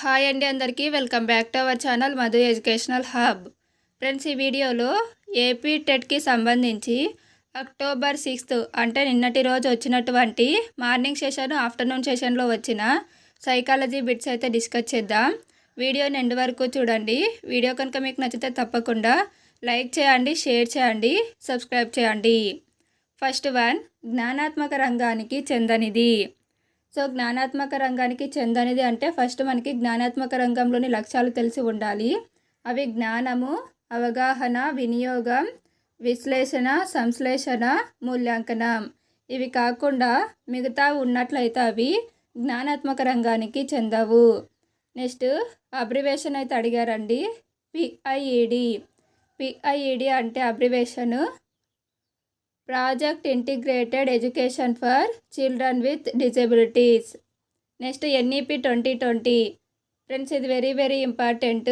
Hi అండి అందరికీ. Welcome back to our channel Madhu educational hub. Friends ఈ వీడియోలో ఏపీ టెట్కి సంబంధించి అక్టోబర్ సిక్స్త్ అంటే నిన్నటి రోజు వచ్చినటువంటి మార్నింగ్ సెషన్ ఆఫ్టర్నూన్ సెషన్లో వచ్చిన సైకాలజీ బిట్స్ అయితే డిస్కస్ చేద్దాం. వీడియోని ఎండ్ వరకు చూడండి. వీడియో కనుక మీకు నచ్చితే తప్పకుండా లైక్ చేయండి షేర్ చేయండి సబ్స్క్రైబ్ చేయండి. ఫస్ట్ వన్ జ్ఞానాత్మక రంగానికి చెందనిది. సో జ్ఞానాత్మక రంగానికి చెందనిది అంటే ఫస్ట్ మనకి జ్ఞానాత్మక రంగంలోని లక్ష్యాలు తెలిసి ఉండాలి. అవి జ్ఞానము అవగాహన వినియోగం విశ్లేషణ సంశ్లేషణ మూల్యాంకనం. ఇవి కాకుండా మిగతా ఉన్నట్లయితే అవి జ్ఞానాత్మక రంగానికి చెందవు. నెక్స్ట్ అబ్రివేషన్ అయితే అడిగారండి. P I E D P I E D అంటే abbreviation. Project integrated education for children with disabilities. Next NEP twenty twenty. Friends ఇది వెరీ వెరీ ఇంపార్టెంట్.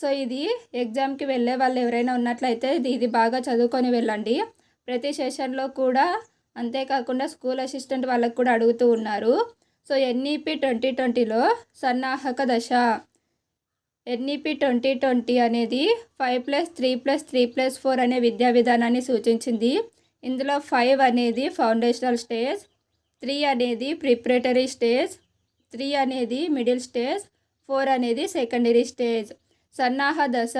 సో ఇది ఎగ్జామ్కి వెళ్ళే వాళ్ళు ఎవరైనా ఉన్నట్లయితే ఇది ఇది బాగా చదువుకొని వెళ్ళండి. ప్రతి సెషన్లో కూడా అంతేకాకుండా స్కూల్ అసిస్టెంట్ వాళ్ళకు కూడా అడుగుతూ ఉన్నారు. సో ఎన్ఈపి ట్వంటీ ట్వంటీలో సన్నాహక దశ. ఎన్ఈపి ట్వంటీ ట్వంటీ అనేది five plus three plus three plus four అనే విద్యా విధానాన్ని సూచించింది. ఇందులో ఫైవ్ అనేది ఫౌండేషనల్ స్టేజ్ త్రీ అనేది ప్రిపరేటరీ స్టేజ్ త్రీ అనేది మిడిల్ స్టేజ్ ఫోర్ అనేది సెకండరీ స్టేజ్ సన్నాహ దశ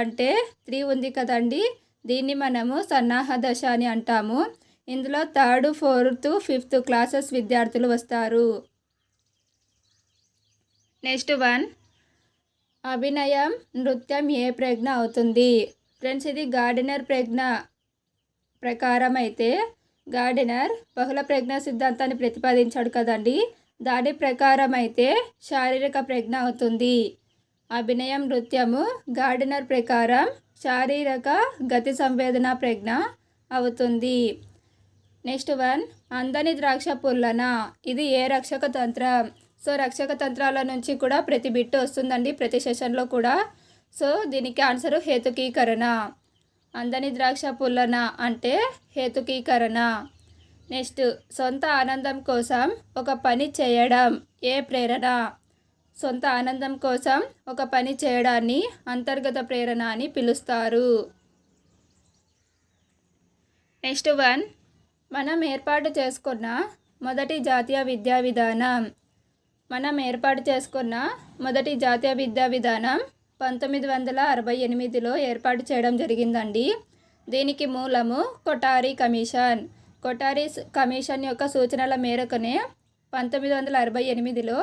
అంటే త్రీ ఉంది కదండి. దీన్ని మనము సన్నాహ దశ అని అంటాము. ఇందులో థర్డ్ ఫోర్త్ ఫిఫ్త్ క్లాసెస్ విద్యార్థులు వస్తారు. నెక్స్ట్ వన్ అభినయం నృత్యం ఏ ప్రజ్ఞ అవుతుంది? ఫ్రెండ్స్ ఇది గార్డెనర్ ప్రజ్ఞ. ప్రకారం అయితే గార్డెనర్ బహుళ ప్రజ్ఞ సిద్ధాంతాన్ని ప్రతిపాదించాడు కదండి. దాని ప్రకారం అయితే శారీరక ప్రజ్ఞ అవుతుంది. అభినయం నృత్యము గార్డెనర్ ప్రకారం శారీరక గతి సంవేదన ప్రజ్ఞ అవుతుంది. నెక్స్ట్ వన్ అందని ద్రాక్ష పుల్లన. ఇది ఏ రక్షక తంత్రం? సో రక్షక తంత్రాల నుంచి కూడా ప్రతి బిట్టు వస్తుందండి ప్రతి సెషన్లో కూడా. సో దీనికి ఆన్సరు హేతుకీకరణ. అందని ద్రాక్ష పుల్లన అంటే హేతుకీకరణ. నెక్స్ట్ సొంత ఆనందం కోసం ఒక పని చేయడం ఏ ప్రేరణ? సొంత ఆనందం కోసం ఒక పని చేయడాన్ని అంతర్గత ప్రేరణ అని పిలుస్తారు. నెక్స్ట్ వన్ మనం ఏర్పాటు చేసుకున్న మొదటి జాతీయ విద్యా విధానం. మనం ఏర్పాటు చేసుకున్న మొదటి జాతీయ విద్యా విధానం పంతొమ్మిది వందల అరవై ఎనిమిదిలో ఏర్పాటు చేయడం జరిగిందండి. దీనికి మూలము కొటారి కమిషన్. కొటారి కమిషన్ యొక్క సూచనల మేరకునే పంతొమ్మిది వందల అరవై ఎనిమిదిలో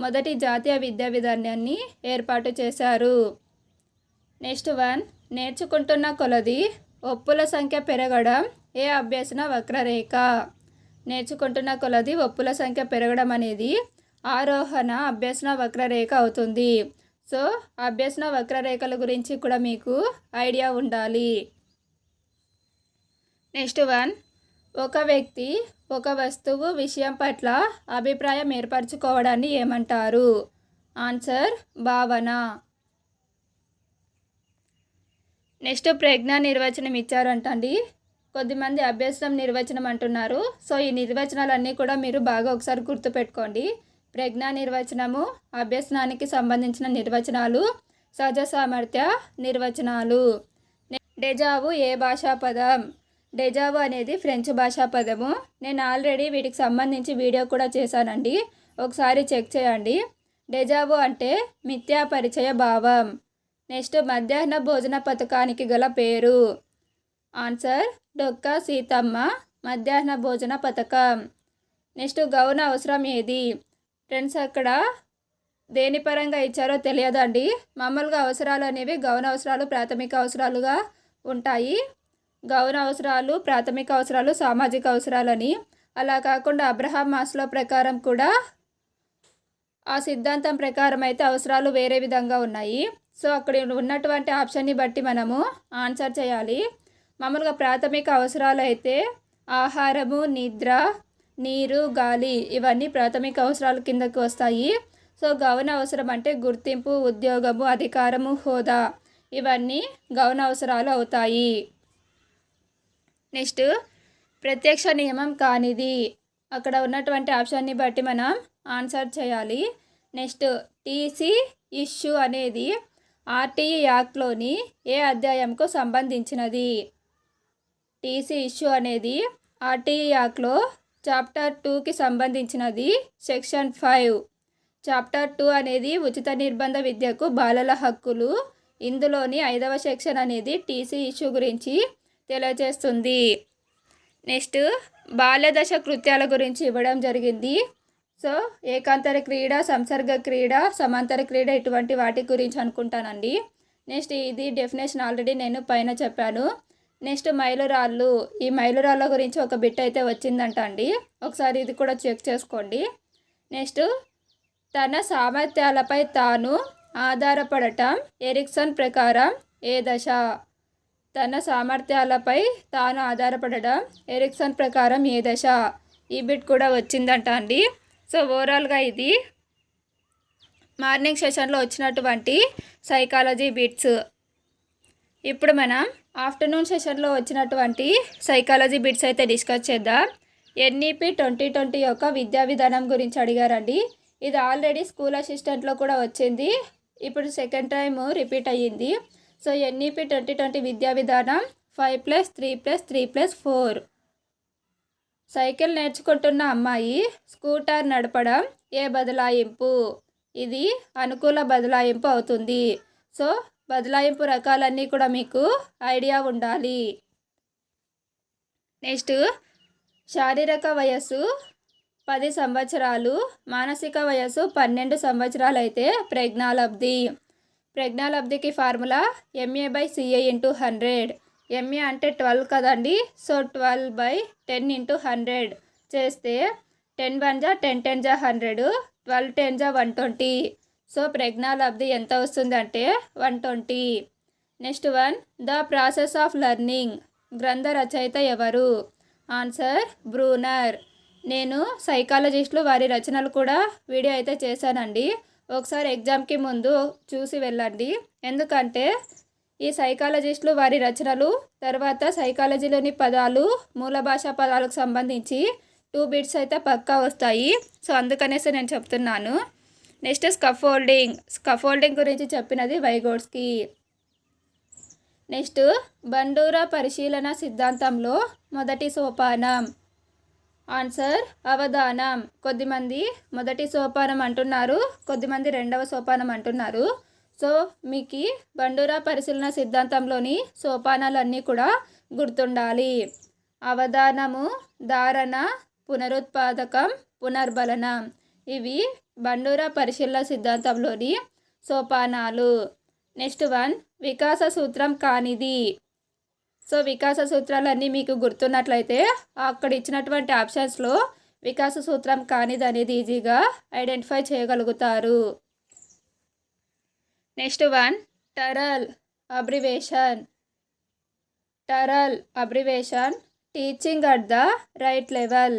మొదటి జాతీయ విద్యా విధానాన్ని ఏర్పాటు చేశారు. నెక్స్ట్ వన్ నేర్చుకుంటున్న కొలది ఒప్పుల సంఖ్య పెరగడం ఏ అభ్యసన వక్రరేఖ? నేర్చుకుంటున్న కొలది ఒప్పుల సంఖ్య పెరగడం అనేది ఆరోహణ అభ్యసన వక్రరేఖ అవుతుంది. సో అభ్యసన వక్రరేఖల గురించి కూడా మీకు ఐడియా ఉండాలి. నెక్స్ట్ వన్ ఒక వ్యక్తి ఒక వస్తువు విషయం పట్ల అభిప్రాయం ఏర్పరచుకోవడాన్ని ఏమంటారు? ఆన్సర్ భావన. నెక్స్ట్ ప్రజ్ఞ నిర్వచనం ఇచ్చారంటండి. కొద్దిమంది అభ్యసనం నిర్వచనం అంటున్నారు. సో ఈ నిర్వచనాలన్నీ కూడా మీరు బాగా ఒకసారి గుర్తుపెట్టుకోండి. ప్రజ్ఞా నిర్వచనము అభ్యసనానికి సంబంధించిన నిర్వచనాలు సహజ సామర్థ్య నిర్వచనాలు. డెజావు ఏ భాషా పదం? డెజావు అనేది ఫ్రెంచ్ భాషా పదము. నేను ఆల్రెడీ వీటికి సంబంధించి వీడియో కూడా చేశానండి. ఒకసారి చెక్ చేయండి. డెజావు అంటే మిథ్యా పరిచయ భావం. నెక్స్ట్ మధ్యాహ్న భోజన పథకానికి గల పేరు. ఆన్సర్ డొక్క సీతమ్మ మధ్యాహ్న భోజన పథకం. నెక్స్ట్ గౌన అవసరం ఏది? ఫ్రెండ్స్ అక్కడ దేని పరంగా ఇచ్చారో తెలియదండి. మామూలుగా అవసరాలు అనేవి గౌన అవసరాలు ప్రాథమిక అవసరాలుగా ఉంటాయి. గౌన అవసరాలు ప్రాథమిక అవసరాలు సామాజిక అవసరాలని. అలా కాకుండా అబ్రహాం మాస్లో ప్రకారం కూడా ఆ సిద్ధాంతం ప్రకారం అయితే అవసరాలు వేరే విధంగా ఉన్నాయి. సో అక్కడ ఉన్నటువంటి ఆప్షన్ని బట్టి మనము ఆన్సర్ చేయాలి. మామూలుగా ప్రాథమిక అవసరాలు అయితే ఆహారము నిద్ర నీరు గాలి ఇవన్నీ ప్రాథమిక అవసరాల కిందకు వస్తాయి. సో గౌన అవసరం అంటే గుర్తింపు ఉద్యోగము అధికారము హోదా ఇవన్నీ గౌన అవసరాలు అవుతాయి. నెక్స్ట్ ప్రత్యక్ష నియమం కానిది. అక్కడ ఉన్నటువంటి ఆప్షన్ని బట్టి మనం ఆన్సర్ చేయాలి. నెక్స్ట్ టీసీ ఇష్యూ అనేది ఆర్టీఈ యాక్ట్లోని ఏ అధ్యాయంకు సంబంధించినది? టీసీ ఇష్యూ అనేది ఆర్టీఈ యాక్ట్లో చాప్టర్ టూకి సంబంధించినది సెక్షన్ ఫైవ్ చాప్టర్ టూ అనేది ఉచిత నిర్బంధ విద్యకు బాలల హక్కులు. ఇందులోని ఐదవ సెక్షన్ అనేది టీసీ ఇష్యూ గురించి తెలియజేస్తుంది. నెక్స్ట్ బాల్యదశ కృత్యాల గురించి ఇవ్వడం జరిగింది. సో ఏకాంతర క్రీడ సంసర్గ క్రీడ సమాంతర క్రీడ ఇటువంటి వాటి గురించి అనుకుంటానండి. నెక్స్ట్ ఇది డెఫినేషన్ ఆల్రెడీ నేను పైన చెప్పాను. నెక్స్ట్ మైలురాళ్ళు. ఈ మైలురాళ్ళ గురించి ఒక బిట్ అయితే వచ్చిందంట అండి. ఒకసారి ఇది కూడా చెక్ చేసుకోండి. నెక్స్ట్ తన సామర్థ్యాలపై తాను ఆధారపడటం ఎరిక్సన్ ప్రకారం ఏ దశ? తన సామర్థ్యాలపై తాను ఆధారపడడం ఎరిక్సన్ ప్రకారం ఏ దశ? ఈ బిట్ కూడా వచ్చిందంట అండి. సో ఓవరాల్గా ఇది మార్నింగ్ సెషన్లో వచ్చినటువంటి సైకాలజీ బిట్స్. ఇప్పుడు మనం ఆఫ్టర్నూన్ సెషన్లో వచ్చినటువంటి సైకాలజీ బిట్స్ అయితే డిస్కస్ చేద్దాం. ఎన్ఈపి ట్వంటీ ట్వంటీ యొక్క విద్యా విధానం గురించి అడిగారండి. ఇది ఆల్రెడీ స్కూల్ అసిస్టెంట్లో కూడా వచ్చింది. ఇప్పుడు సెకండ్ టైం రిపీట్ అయ్యింది. సో ఎన్ఈపి ట్వంటీ ట్వంటీ విద్యా విధానం five plus three plus three plus four. Cycle నేర్చుకుంటున్న అమ్మాయి స్కూటర్ నడపడం ఏ బదలాయింపు? ఇది అనుకూల బదలాయింపు అవుతుంది. సో బదలాయింపు రకాలన్నీ కూడా మీకు ఐడియా ఉండాలి. నెక్స్ట్ శారీరక వయస్సు పది సంవత్సరాలు మానసిక వయస్సు పన్నెండు సంవత్సరాలు అయితే ప్రజ్ఞాలబ్ధి. ప్రజ్ఞాలబ్ధికి formula MA by CA into hundred MA అంటే ట్వెల్వ్ కదండి so twelve by ten into hundred చేస్తే టెన్ వన్ జా టెన్ టెన్ జా హండ్రెడ్ ట్వెల్వ్ టెన్ జా వన్ ట్వంటీ. సో ప్రజ్ఞాలబ్ధి ఎంత వస్తుందంటే one twenty. Next one the process of learning. గ్రంథ రచయిత ఎవరు? Answer Bruner. నేను సైకాలజిస్టులు వారి రచనలు కూడా వీడియో అయితే చేశానండి. ఒకసారి ఎగ్జామ్కి ముందు చూసి వెళ్ళండి. ఎందుకంటే ఈ సైకాలజిస్టులు వారి రచనలు తర్వాత సైకాలజీలోని పదాలు మూల భాషా పదాలకు సంబంధించి టూ బిట్స్ అయితే పక్కా వస్తాయి. సో అందుకనేసి నేను చెప్తున్నాను. Next scaffolding. స్కఫోల్డింగ్ గురించి చెప్పినది వైగోడ్స్కి నెక్స్ట్ బండూర పరిశీలన సిద్ధాంతంలో మొదటి సోపానం. ఆన్సర్ అవధానం. కొద్దిమంది మొదటి సోపానం అంటున్నారు కొద్దిమంది రెండవ సోపానం అంటున్నారు. సో మీకు బండూరా పరిశీలన సిద్ధాంతంలోని సోపానాలన్నీ కూడా గుర్తుండాలి. అవధానము ధారణ పునరుత్పాదకం పునర్బలనం. ఇవి బండూరా పరిశీలన సిద్ధాంతంలోని సోపానాలు. నెక్స్ట్ వన్ వికాస సూత్రం కానిది. సో వికాస సూత్రాలన్నీ మీకు గుర్తున్నట్లయితే అక్కడ ఇచ్చినటువంటి ఆప్షన్స్లో వికాస సూత్రం కానిది అనేది ఈజీగా ఐడెంటిఫై చేయగలుగుతారు. Next one TaRL abbreviation. TaRL abbreviation teaching at the right level.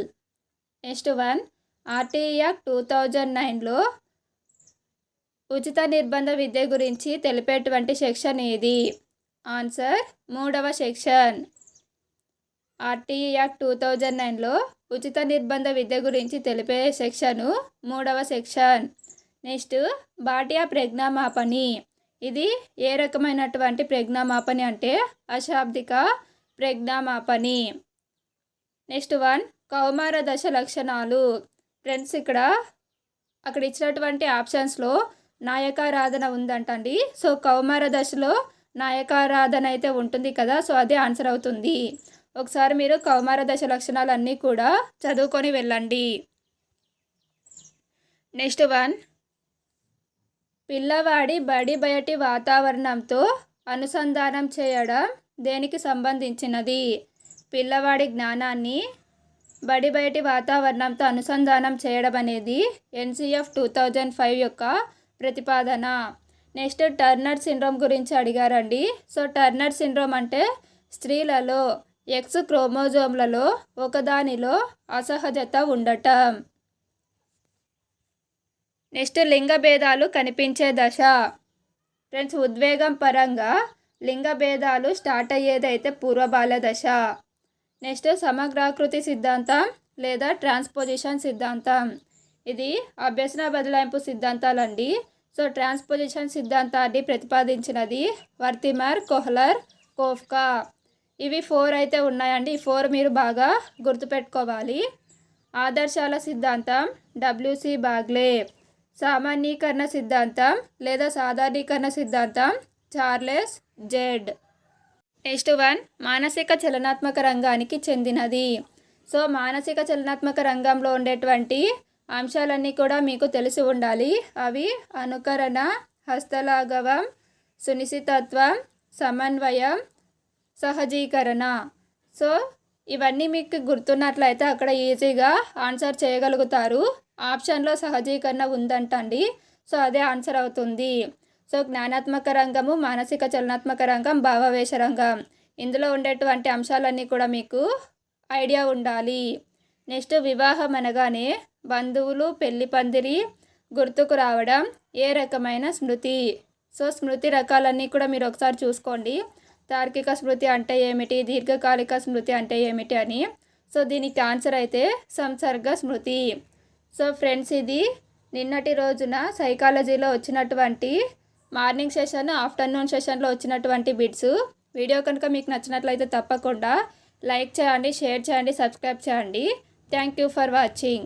Next one RTR two thousand నైన్లో ఉచిత నిర్బంధ విద్య గురించి తెలిపేటువంటి సెక్షన్ ఏది? ఆన్సర్ మూడవ section. RTE act two thousand నైన్లో ఉచిత నిర్బంధ విద్య గురించి తెలిపే సెక్షను మూడవ సెక్షన్. నెక్స్ట్ బాటియా ప్రజ్ఞామాపని ఇది ఏ రకమైనటువంటి ప్రజ్ఞామాపని అంటే అశాబ్దిక ప్రజ్ఞామాపని నెక్స్ట్ వన్ కౌమార దశ లక్షణాలు. ఫ్రెండ్స్ ఇక్కడ అక్కడ ఇచ్చినటువంటి ఆప్షన్స్లో నాయకారాధన ఉందంటండి. సో కౌమార దశలో నాయకారాధన అయితే ఉంటుంది కదా సో అదే ఆన్సర్ అవుతుంది. ఒకసారి మీరు కౌమార దశ లక్షణాలన్నీ కూడా చదువుకొని వెళ్ళండి. Next one. పిల్లవాడి బడి బయటి వాతావరణంతో అనుసంధానం చేయడం దేనికి సంబంధించినది? పిల్లవాడి జ్ఞానాన్ని బడి బయటి వాతావరణంతో అనుసంధానం చేయడం అనేది ఎన్సిఎఫ్ టూ థౌజండ్ ఫైవ్ యొక్క ప్రతిపాదన. నెక్స్ట్ టర్నర్ సిండ్రోమ్ గురించి అడిగారండి. సో టర్నర్ సిండ్రోమ్ అంటే స్త్రీలలో ఎక్స్ క్రోమోజోమ్లలో ఒకదానిలో అసహజత ఉండటం. నెక్స్ట్ లింగభేదాలు కనిపించే దశ. ఫ్రెండ్స్ ఉద్వేగం పరంగా లింగభేదాలు స్టార్ట్ అయ్యేదైతే పూర్వబాల దశ. నెక్స్ట్ సమగ్రాకృతి సిద్ధాంతం లేదా ట్రాన్స్పోజిషన్ సిద్ధాంతం. ఇది అభ్యసన బదలాయింపు సిద్ధాంతాలండి. సో ట్రాన్స్పోజిషన్ సిద్ధాంతాన్ని ప్రతిపాదించినది వర్తిమర్ కోహ్లర్ కోఫ్కా. ఇవి ఫోర్ అయితే ఉన్నాయండి. ఈ ఫోర్ మీరు బాగా గుర్తుపెట్టుకోవాలి. ఆదర్శాల సిద్ధాంతం డబ్ల్యూసి బాగ్లే. సామాన్యీకరణ సిద్ధాంతం లేదా సాధారణీకరణ సిద్ధాంతం చార్లెస్ జెడ్. నెక్స్ట్ వన్ మానసిక చలనాత్మక రంగానికి చెందినది. సో మానసిక చలనాత్మక రంగంలో ఉండేటువంటి అంశాలన్నీ కూడా మీకు తెలిసి ఉండాలి. అవి అనుకరణ హస్తలాఘవం సునిశ్చితత్వం సమన్వయం సహజీకరణ. సో ఇవన్నీ మీకు గుర్తున్నట్లయితే అక్కడ ఈజీగా ఆన్సర్ చేయగలుగుతారు. ఆప్షన్లో సహజీకరణ ఉందంటండి. సో అదే ఆన్సర్ అవుతుంది. సో జ్ఞానాత్మక రంగము మానసిక చలనాత్మక రంగం భావవేశ రంగం. ఇందులో ఉండేటువంటి అంశాలన్నీ కూడా మీకు ఐడియా ఉండాలి. నెక్స్ట్ వివాహం అనగానే బంధువులు పెళ్ళి పందిరి గుర్తుకు రావడం ఏ రకమైన స్మృతి? సో స్మృతి రకాలన్నీ కూడా మీరు ఒకసారి చూసుకోండి. తార్కిక స్మృతి అంటే ఏమిటి? దీర్ఘకాలిక స్మృతి అంటే ఏమిటి అని. సో దీనికి ఆన్సర్ అయితే సంసర్గ స్మృతి. సో ఫ్రెండ్స్ ఇది నిన్నటి రోజున సైకాలజీలో వచ్చినటువంటి మార్నింగ్ సెషన్ ఆఫ్టర్నూన్ సెషన్లో వచ్చినటువంటి బిట్స్. వీడియో కనుక మీకు నచ్చినట్లయితే తప్పకుండా లైక్ చేయండి షేర్ చేయండి సబ్స్క్రైబ్ చేయండి. Thank you for watching.